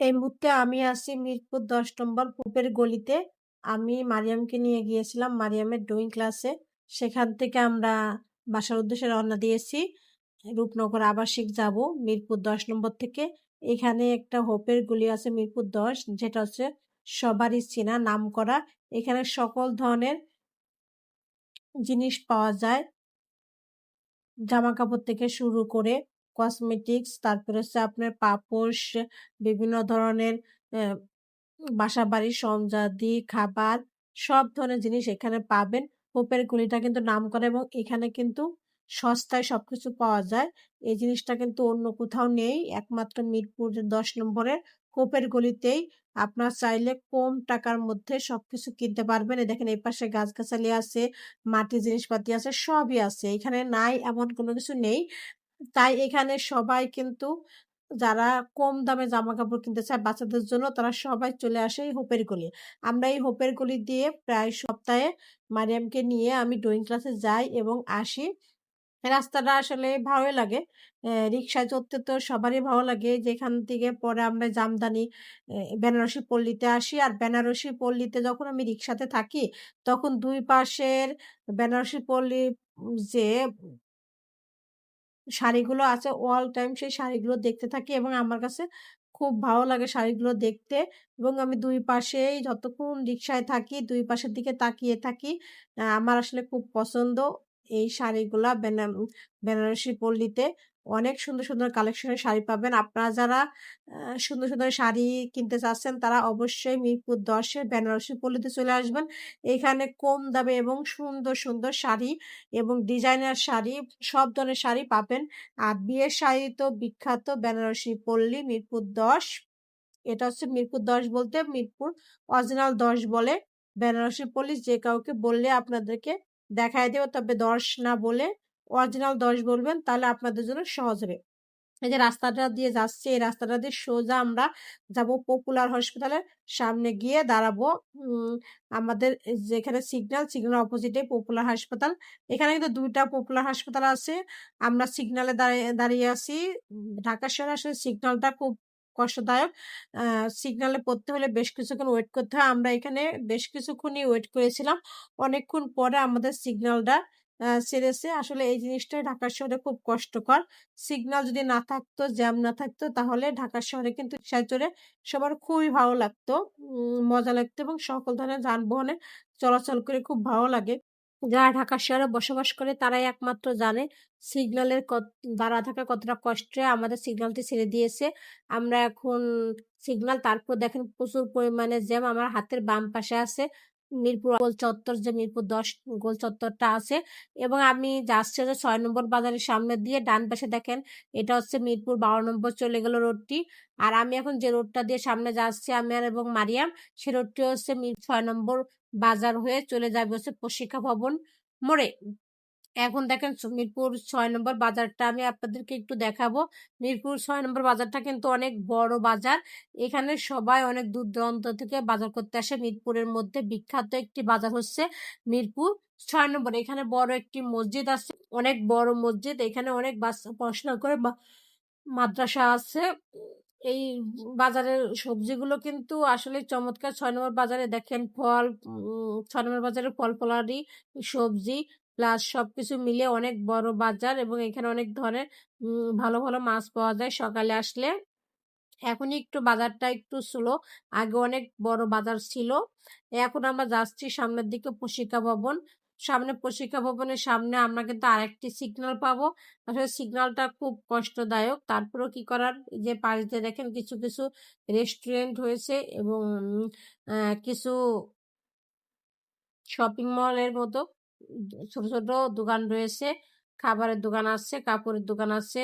এই মুহূর্তে আমি আছি মিরপুর ১০ নম্বর পুপের গলিতে। আমি মারিয়ামকে নিয়ে গিয়েছিলাম মারিয়ামের ড্রয়িং ক্লাসে। সেখান থেকে আমরা বাসার উদ্দেশ্যে রওনা দিয়েছি। রূপনগর আবাসিক যাব মিরপুর ১০ নম্বর থেকে। এখানে একটা হোপের গলি আছে মিরপুর ১০ যেটা হচ্ছে সবারই চেনা নাম করা। এখানে সকল ধরনের জিনিস পাওয়া যায়। জামা কাপড় থেকে শুরু করে কসমেটিক্স তারপরে হচ্ছে আপনার পাপোশ, বিভিন্ন ধরনের বাসা বাড়ির সরঞ্জাদি খাবার, সব ধরনের জিনিস এখানে পাবেন। হোপের গুলিটা কিন্তু নাম করে এবং এখানে কিন্তু সস্তায় সবকিছু পাওয়া যায়। এই জিনিসটা কিন্তু অন্য কোথাও নেই। একমাত্র মিরপুর দশ নম্বরের কোপের গলিতেই আপনার চাইলে কম টাকার মধ্যে সবকিছু কিনতে পারবেন। দেখেন এই পাশে গাছগাছালি আছে, মাটির জিনিসপাতি আছে, সবই আছে। এখানে নাই এমন কোনো কিছু নেই। তাই এখানে সবাই কিন্তু যারা কম দামে জামা কাপড় কিনতে চায় বাচ্চাদের জন্য তারা সবাই চলে আসে এই হোপের গলি। আমরা এই হোপের গলি দিয়ে প্রায় সপ্তাহে মারিয়ামকে নিয়ে আমি ড্রয়িং ক্লাসে যাই এবং আসি। রাস্তাটা আসলে ভালোই লাগে। রিক্সায় চড়তে তো সবারই ভালো লাগে। যেখান থেকে পরে আমরা জামদানি বেনারসি পল্লীতে আসি আর বেনারসি পল্লীতে যখন আমি রিক্সাতে থাকি তখন দুই পাশের বেনারসি পল্লী যে শাড়িগুলো আছে অল টাইম সেই শাড়িগুলো দেখতে থাকি এবং আমার কাছে খুব ভালো লাগে শাড়িগুলো দেখতে এবং আমি দুই পাশেই যতক্ষণ রিক্সায় থাকি, দুই পাশের দিকে তাকিয়ে থাকি। আমার আসলে খুব পছন্দ এই শাড়িগুলা বেনারসি পল্লীতে। অনেক সুন্দর সুন্দর কালেকশনের শাড়ি পাবেন। আপনারা যারা সুন্দর সুন্দর শাড়ি কিনতে চাচ্ছেন, তারা অবশ্যই মিরপুর দশের বেনারসি পল্লীতে চলে আসবেন। এখানে কম দামে এবং সুন্দর সুন্দর শাড়ি এবং ডিজাইনার শাড়ি, সব ধরনের শাড়ি পাবেন। আর বিয়ের শাড়ি তো বিখ্যাত বেনারসি পল্লী, মিরপুর দশ। এটা হচ্ছে মিরপুর দশ বলতে মিরপুর অরিজিনাল দশ বলে বেনারসি পল্লী। যে কাউকে বললে আপনাদেরকে দেখায় দেব, তবে দশ না বলে অরিজিনাল দশ বলবেন, তাহলে আপনাদের জন্য সহজ হবে। এই যে রাস্তাটা দিয়ে যাচ্ছে, এই রাস্তাটা দিয়ে সোজা আমরা যাব পপুলার হসপিটালের সামনে গিয়ে দাঁড়াবো। আমাদের যেখানে সিগন্যাল সিগনাল অপোজিটে পপুলার হাসপাতাল এখানে কিন্তু দুইটা পপুলার হাসপাতাল আছে। আমরা সিগনালে দাঁড়িয়ে দাঁড়িয়ে আছি। ঢাকা শহরে আসলে সিগনালটা খুব কষ্টদায়ক। সিগনালে পড়তে হলে বেশ কিছুক্ষণ ওয়েট করতে হয়। আমরা এখানে বেশ কিছুক্ষণই ওয়েট করেছিলাম। অনেকক্ষণ পরে আমাদের সিগন্যালটা সেরেছে আসলে এই জিনিসটাই ঢাকা শহরে খুব কষ্টকর। সিগন্যাল যদি না থাকতো, জ্যাম না থাকতো, তাহলে ঢাকা শহরে কিন্তু রিক্সায় সবার খুবই ভালো লাগতো। মজা লাগতো এবং সকল ধরনের যানবাহনে চলাচল করে খুব ভালো লাগে। যারা ঢাকা শহরে বসবাস করে, তারাই একমাত্র জানে সিগন্যালের দাঁড়া থাকা কতটা কষ্টে আমাদের সিগন্যালটি ছেড়ে দিয়েছে। আমরা এখন সিগন্যাল, তারপর দেখেন প্রচুর পরিমাণে জ্যাম, আমার হাতের বাম পাশে আছে। মিরপুর গোল চত্বর যে মিরপুর দশ গোল চত্বরটা আছে এবং আমি যাচ্ছি যে ছয় নম্বর বাজারের সামনে দিয়ে, ডান পাশে দেখেন এটা হচ্ছে মিরপুর বারো নম্বর চলে গেল রোডটি। আর আমি এখন যে রোডটা দিয়ে সামনে যাচ্ছি আমি আর এবং মারিয়াম, সে রোডটি হচ্ছে ছয় নম্বর বাজার হয়ে চলে যাবে হচ্ছে প্রশিক্ষা ভবন মোড়ে। এখন দেখেন মিরপুর ছয় নম্বর বাজারটা আমি আপনাদেরকে একটু দেখাবো। মিরপুর ছয় নম্বর বাজারটা কিন্তু অনেক বড় বাজার। এখানে সবাই অনেক দূর দূরান্ত থেকে বাজার করতে আসে। মিরপুরের মধ্যে বিখ্যাত একটি বাজার হচ্ছে মিরপুর ছয় নম্বর। এখানে বড় একটি মসজিদ আছে, অনেক বড় মসজিদ। এখানে অনেক বাচ্চা পড়াশোনা করে মাদ্রাসা আছে। এই বাজারের সবজিগুলো কিন্তু আসলে চমৎকার। ছয় নম্বর বাজারে দেখেন ফল ছয় নম্বর বাজারে ফল ফলারি সবজি প্লাস সবকিছু মিলে অনেক বড় বাজার এবং এখানে অনেক ধরনের ভালো ভালো মাছ পাওয়া যায় সকালে আসলে। এখনই একটু বাজারটা একটু স্লো আগে অনেক বড় বাজার ছিল। এখন আমরা যাচ্ছি সামনের দিকে প্রশিক্ষা ভবন। সামনে প্রশিক্ষা ভবনের সামনে আমরা কিন্তু আরেকটি সিগন্যাল পাবো। আসলে সিগন্যালটা খুব কষ্টদায়ক। তারপরেও কি করার? যে পাশে দেখেন কিছু কিছু রেস্টুরেন্ট হয়েছে এবং কিছু শপিং মলের মতো। ছোট ছোট দোকান রয়েছে, খাবারের দোকান আছে, কাপড়ের দোকান আছে,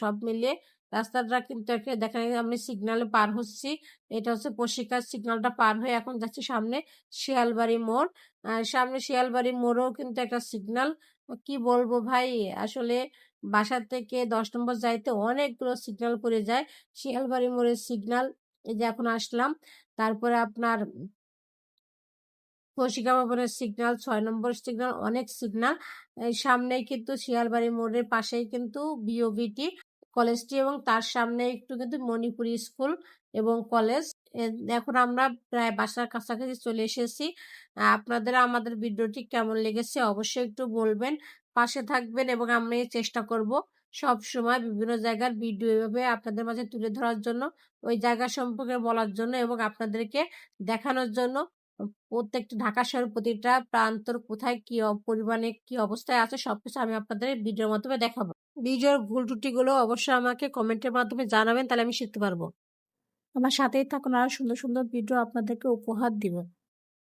সব মিলিয়ে রাস্তাটা কিন্তু দেখা আমি সিগনালে পার হচ্ছি, এটা হচ্ছে প্রশিক্ষার সিগনালটা পার হয়ে এখন যাচ্ছি সামনে শিয়ালবাড়ি মোড়। সামনে শিয়ালবাড়ি মোড়ও কিন্তু একটা সিগনাল কি বলব ভাই? আসলে বাসা থেকে দশ নম্বর যাইতে অনেকগুলো সিগনাল পড়ে যায়। শিয়ালবাড়ি মোড়ের সিগনাল এই যে এখন আসলাম, তারপরে আপনার কৌশিকা ভবনের সিগনাল ছয় নম্বর সিগনাল অনেক সিগনাল সামনেই কিন্তু শিয়ালবাড়ি মোড়ের পাশেই কিন্তু বিওবিটি কলেজটি এবং তার সামনে একটু কিন্তু মণিপুরি স্কুল এবং কলেজ। এখন আমরা প্রায় বাসার কাছাকাছি চলে এসেছি। আপনাদের, আমাদের ভিডিওটি কেমন লেগেছে অবশ্যই একটু বলবেন। পাশে থাকবেন এবং আমি চেষ্টা করব সব সময় বিভিন্ন জায়গার ভিডিও এভাবে আপনাদের মাঝে তুলে ধরার জন্য, ওই জায়গা সম্পর্কে বলার জন্য এবং আপনাদেরকে দেখানোর জন্য। প্রত্যেকটা ঢাকা শহরের প্রতিটা প্রান্তর কোথায় কি পরিমাণে কি অবস্থায় আছে, সবকিছু আমি আপনাদের ভিডিওর মাধ্যমে দেখাবো। ভিডিওর ভুল ত্রুটিগুলো অবশ্যই আমাকে কমেন্টের মাধ্যমে জানাবেন, তাহলে আমি শিখতে পারব। আমার সাথেই থাকুন আরও সুন্দর সুন্দর ভিডিও আপনাদেরকে উপহার দিব।